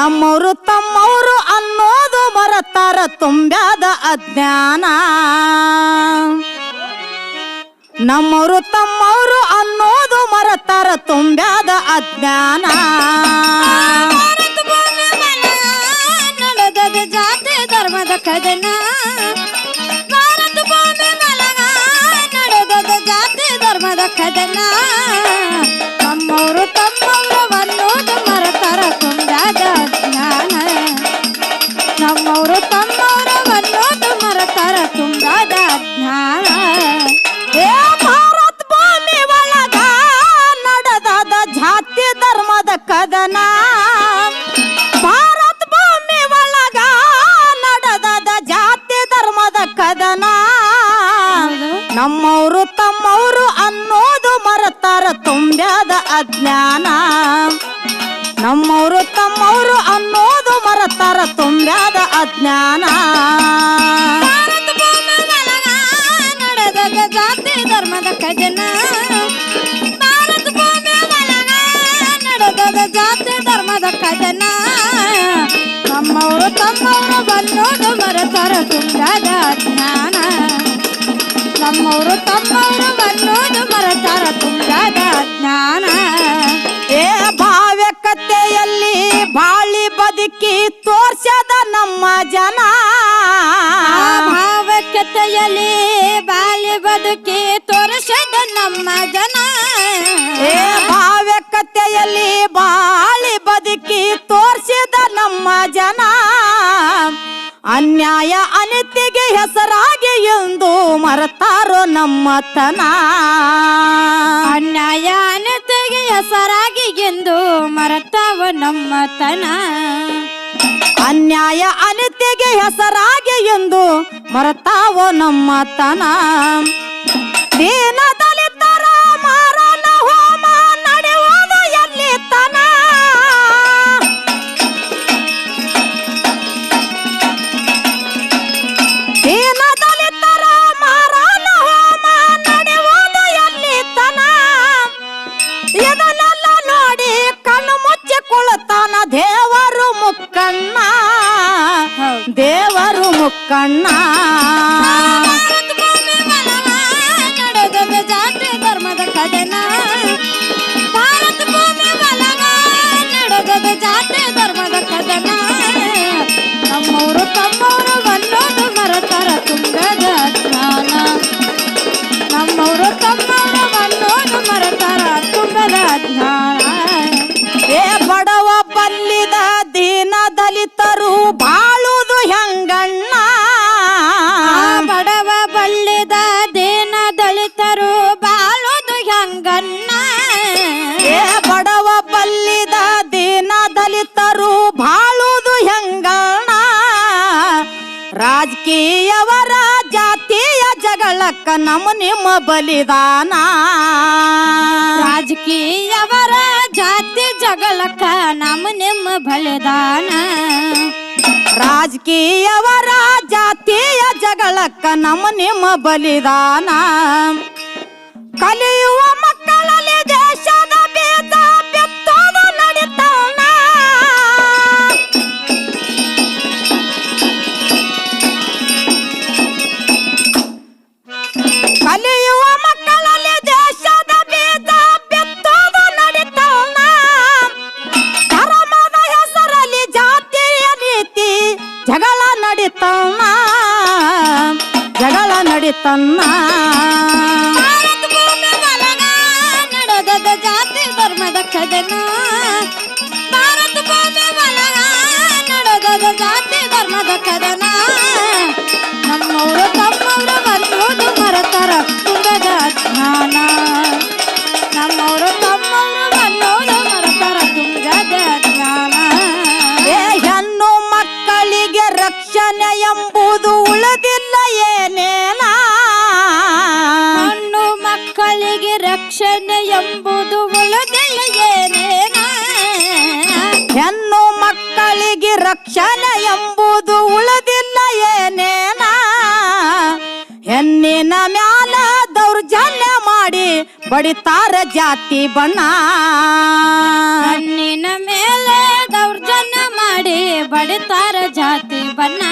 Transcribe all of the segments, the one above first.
ನಮ್ಮವರು ತಮ್ಮವರು ಅನ್ನೋದು ಮರತಾರ ತುಂಬ್ಯಾದ ಅಜ್ಞಾನ. ನಮ್ಮವರು ತಮ್ಮವರು ಅನ್ನೋದು ಮರತಾರ ತುಂಬ್ಯಾದ ಅಜ್ಞಾನ. ಜಾತಿ ಧರ್ಮದ ಕದನ. ಅಜ್ಞಾನ ನಮ್ಮವರು ತಮ್ಮವರು ಅನ್ನೋದು ಮರತಾರ ತುಂಬ್ಯಾದ ಅಜ್ಞಾನ. ನಡೆದದ ಜಾತಿ ಧರ್ಮದ ಖಜನ. ಭಾರತ ಭೂಮಿ ಮಲಗ ನಡೆದದ ಜಾತಿ ಧರ್ಮದ ಖಜನ. ನಮ್ಮವರು ತಮ್ಮವರು ಬನ್ನೋದು ಮರತರ ತುಂಬ್ಯಾದ ಜ್ಞಾನ ನಮ್ಮವರು ತಮ್ಮವರು ಅನ್ನೋದು ಮರತಾರ ತುಂಗಾದ ಜ್ಞಾನ. ಅನಿತಿಗೆ ಹೆಸರಾಗಿ ಎಂದು ಮರತಾರೋ ನಮ್ಮತನ. ಅನ್ಯಾಯ ಅನತೆಗೆ ಹೆಸರಾಗಿ ಎಂದು ಮರತಾವ ನಮ್ಮ ತನ ಅನ್ಯಾಯ ಅನಿತಿಗೆ ಹೆಸರಾಗಿ ಎಂದು ಮರತಾವೋ ನಮ್ಮತನ. ದೀನ ದೇವರು ಮುಕ್ಕಣ್ಣ ಭಾರತ ಭೂಮಿ ಮನವ ನಡೆದದ ಜಾತಿ ಧರ್ಮದ ಕಡೆನ ಭಾರತ ಭೂಮಿ ಮನವ ನಡೆದ ಜಾತಿ ಧರ್ಮದ ಕಡೆನ ನಮ್ಮವರು ತಮ್ಮವರು ರಾಜಕೀಯವರ ಜಾತಿಯ ಜಗಳಕ್ಕ ನಮ್ಮ ನಿಮ್ಮ ಬಲಿದಾನ ರಾಜಕೀಯವರ ಜಾತಿ ಜಗಳಕ್ಕ ನಮ್ಮ ನಿಮ್ಮ ಬಲಿದಾನ ರಾಜಕೀಯವರ ಜಾತಿಯ ಜಗಳಕ್ಕ ನಮ್ಮ ನಿಮ್ಮ ಬಲಿದಾನ ಕಲಿಯುವ 爸妈。ಹೆಣ್ಣಿನ ಬಡಿತಾರ ಜಾತಿ ಬಣ್ಣ. ಕಣ್ಣಿನ ಮೇಲೆ ದೌರ್ಜನ್ಯ ಮಾಡಿ ಬಡಿತಾರ ಜಾತಿ ಬಣ್ಣ.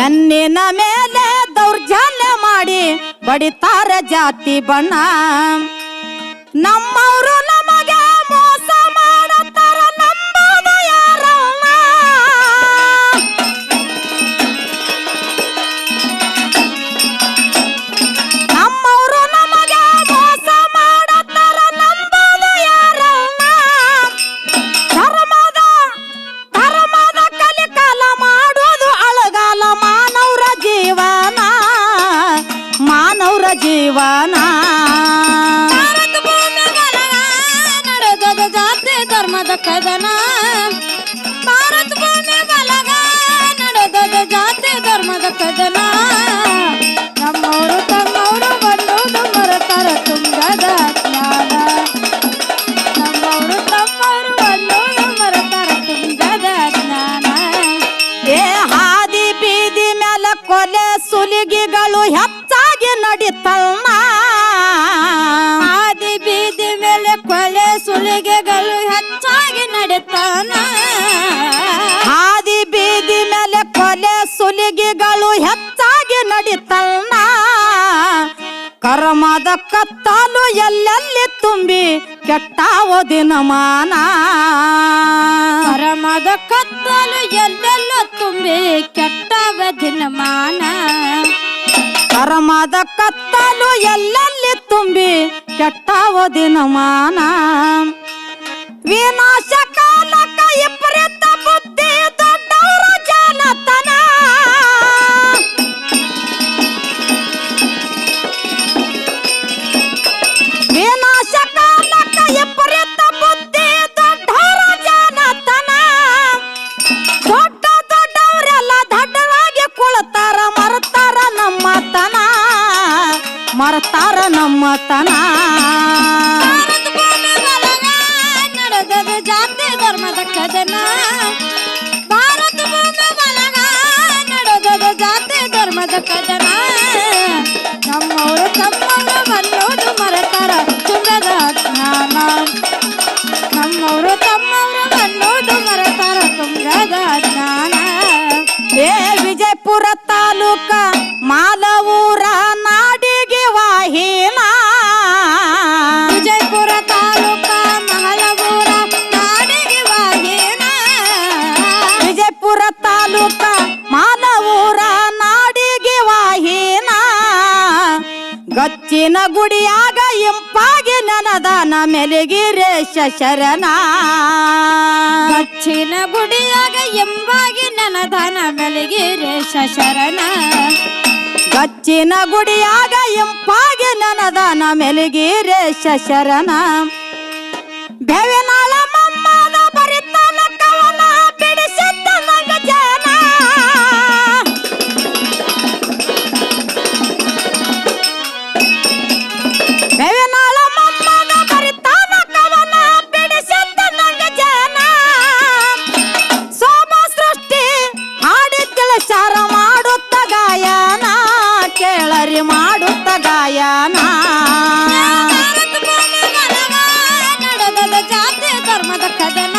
ಹೆಣ್ಣಿನ ಮೇಲೆ ದೌರ್ಜನ್ಯ ಮಾಡಿ ಬಡಿತಾರ ಜಾತಿ ಬಣ್ಣ. ನಮ್ಮವರು ಜೀವನ ಭಾರತ ಭೂಮಿ ಬಲಗ ನಡೆದದ ಜಾತಿ ಧರ್ಮದ ಕದನ ಭಾರತ ಭೂಮಿ ಬಲಗ ನಡೆದದ ಜಾತಿ ಧರ್ಮದ ಕದನ ನಮ್ಮವರು ತಮ್ಮವರು ಬಂಡುದು ಮರತರ ತುಂಗದ ಜ್ಞಾನ ನಮ್ಮವರು ತಮ್ಮವರು ಬಂಡುದು ಮರತರ ತುಂಗದ ಜ್ಞಾನ ಏ ಹಾದಿ ಬೀದಿ ಮೇಲೆ ಕೊಲೆ ಸುಲಿಗೆಗಳು ಹೆಚ್ಚಾಗಿ ನಡೀತಲ್ಲ ಆದಿ ಬೀದಿ ಮೇಲೆ ಕೊಲೆ ಸುಲಿಗೆಗಳು ಹೆಚ್ಚಾಗಿ ನಡೆತಾನ. ಆದಿ ಬೀದಿ ಮೇಲೆ ಕೊಲೆ ಸುಲಿಗೆಗಳು ಹೆಚ್ಚಾಗಿ ನಡೀತಲ್ಲ ಕರ್ಮದ ಕತ್ತಲು ಎಲ್ಲೆಲ್ಲಿ ತುಂಬಿ ಕೆಟ್ಟಾವ ದಿನಮಾನ. ಕರ್ಮದ ಕತ್ತಲು ಎಲ್ಲೆಲ್ಲ ತುಂಬಿ ಕೆಟ್ಟಾವ ದಿನಮಾನ. ಕರ್ಮದ ಕತ್ತಲು ಎಲ್ಲೆಲ್ಲಿ ತುಂಬಿ ಕೆಟ್ಟಾವ ದಿನಮಾನ. ವಿನಾಶ ಧರ್ಮದ ಗಚ್ಚಿನ ಗುಡಿಯಾಗ ಇಂಪಾಗಿ ನನದಾನ ಮೆಲುಗಿರೇಶ ಶರಣ ದಕ್ಷಿಣ ಗುಡಿಯಾಗ ಎಂಬಾಗಿ ನನದಾನ ಬೆಳಗಿರೇಶ ಶರಣ ಗಚ್ಚಿನ ಗುಡಿಯಾಗ ಇಂಪಾಗಿ ನನದಾನ ಮೆಲುಗಿರೇಶ ಶರಣ ಧರ್ಮದ ಕದನ